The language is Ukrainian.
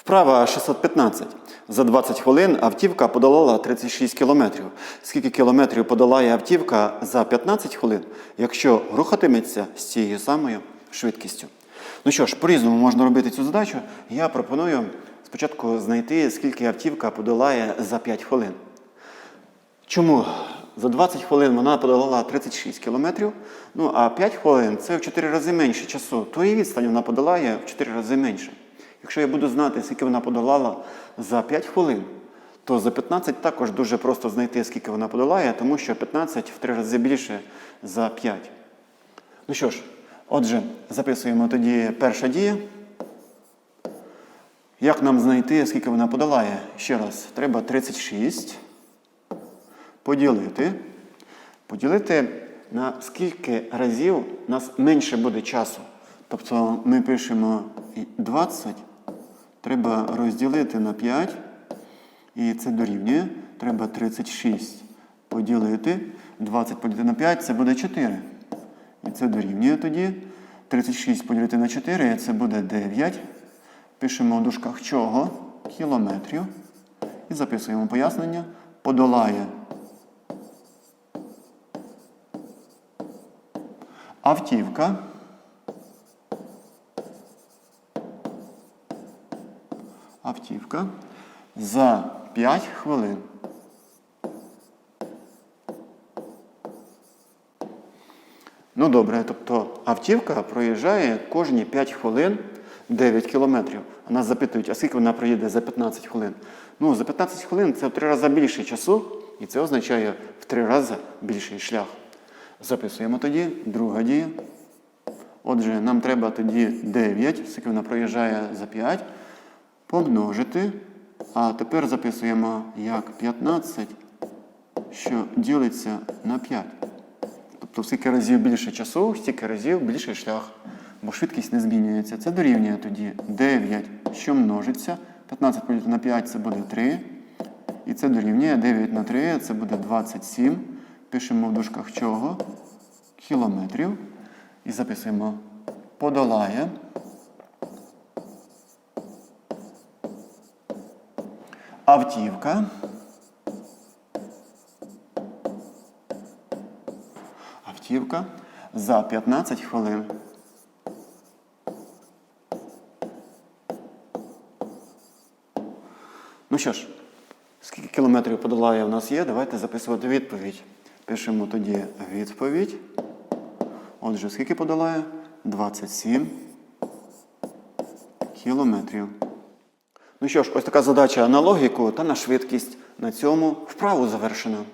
Вправа 615. За 20 хвилин автівка подолала 36 кілометрів. Скільки кілометрів подолає автівка за 15 хвилин, якщо рухатиметься з цією самою швидкістю? Ну що ж, по-різному можна робити цю задачу. Я пропоную спочатку знайти, скільки автівка подолає за 5 хвилин. Чому? За 20 хвилин вона подолала 36 кілометрів, ну а 5 хвилин це в 4 рази менше часу. То і відстань вона подолає в 4 рази менше. Якщо я буду знати, скільки вона подолала за 5 хвилин, то за 15 також дуже просто знайти, скільки вона подолає, тому що 15 в 3 рази більше за 5. Ну що ж, отже, записуємо тоді перша дія. Як нам знайти, скільки вона подолає? Ще раз, треба 36 поділити. Поділити на скільки разів у нас менше буде часу. Тобто ми пишемо 20, треба розділити на 5, і це дорівнює. Треба 36 поділити. 20 поділити на 5 це буде 4. І це дорівнює тоді. 36 поділити на 4 це буде 9. Пишемо в дужках чого? Кілометрів. І записуємо пояснення. Подолає автівка. Автівка за 5 хвилин. Ну добре, тобто автівка проїжджає кожні 5 хвилин 9 кілометрів. А нас запитують, а скільки вона проїде за 15 хвилин? Ну, за 15 хвилин це в 3 рази більше часу, і це означає в 3 рази більший шлях. Записуємо тоді, друга дія. Отже, нам треба тоді 9, скільки вона проїжджає за 5, помножити. А тепер записуємо як 15, що ділиться на 5. Тобто, скільки разів більше часу, стільки разів більший шлях. Бо швидкість не змінюється. Це дорівнює тоді 9, що множиться. 15 поділити на 5 це буде 3. І це дорівнює 9 на 3, це буде 27. Пишемо в дужках чого? Кілометрів. І записуємо подолає. Автівка. Автівка за 15 хвилин. Ну що ж, скільки кілометрів подолає у нас є, давайте записувати відповідь. Пишемо тоді відповідь. Отже, скільки подолає? 27 кілометрів. Ну що ж, ось така задача на логіку та на швидкість. На цьому вправу завершено.